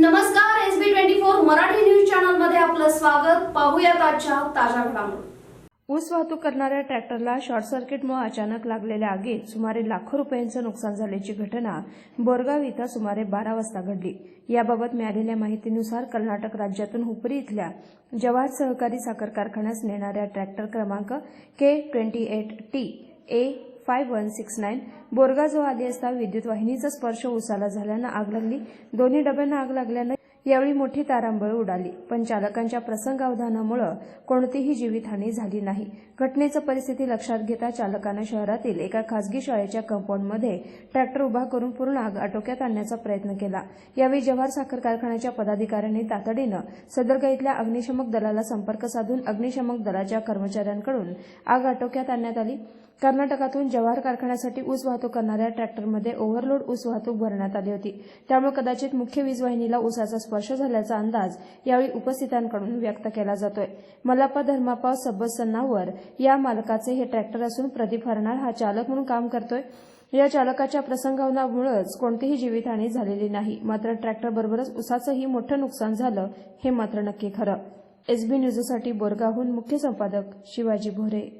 नमस्कार S B twenty four Marathi news चॅनलमध्ये आपलं स्वागत. पाहूया आजच्या ताज्या घडामोडी. ऊस वाहतूक करणाऱ्या ट्रॅक्टरला शॉर्ट सर्किटमुळे अचानक लागलेल्या आगीत सुमारे लाखो रुपयांचं नुकसान झाल्याची घटना बोरगाव इथं सुमारे बारा वाजता घडली. याबाबत मिळालेल्या माहितीनुसार कर्नाटक राज्यातून हुपरी इथल्या जवाहर सहकारी साखर कारखान्यास नेणाऱ्या ट्रॅक्टर क्रमांक K twenty eight T A five one six nine बोरगाजवळ आली असता विद्युत वाहिनीचा स्पर्श उसाला झाल्यानं आग लागली. दोन्ही डब्यांना आग लागल्यानं यावेळी मोठी तारांबळ उडाली. पण चालकांच्या प्रसंगावधानामुळे कोणतीही जीवितहानी झाली नाही. घटनेचं परिस्थिती लक्षात घेता चालकानं शहरातील एका खासगी शाळेच्या कंपाऊंडमध्ये ट्रॅक्टर उभा करून पूर्ण आग आटोक्यात आणण्याचा प्रयत्न केला. यावेळी जवाहर साखर कारखान्याच्या पदाधिकाऱ्यांनी तातडीनं सदरगा इथल्या अग्निशमक दलाला संपर्क साधून अग्निशमक दलाच्या कर्मचाऱ्यांकडून आग आटोक्यात आणण्यात आली. कर्नाटकातून जवाहर कारखान्यासाठी ऊस वाहतूक करणाऱ्या ट्रॅक्टरमध्ये ओव्हरलोड ऊस वाहतूक भरण्यात आली होती. त्यामुळे कदाचित मुख्य वीज वाहिनीला ऊसाचा स्पर्श झाल्याचा अंदाज यावेळी उपस्थितांकडून व्यक्त केला जातोय. मल्लाप्पा धर्मापाव सब्बसन्नावर या मालकाचे हे ट्रॅक्टर असून प्रदीप हरणाळ हा चालक म्हणून काम करतोय. या चालकाच्या प्रसंगावनामुळेच कोणतीही जीवितहानी झालेली नाही. मात्र ट्रॅक्टरबरोबरच ऊसाचंही मोठं नुकसान झालं हे मात्र नक्की खरं. एसबी न्यूजसाठी बोरगाहून मुख्य संपादक शिवाजी भोरे.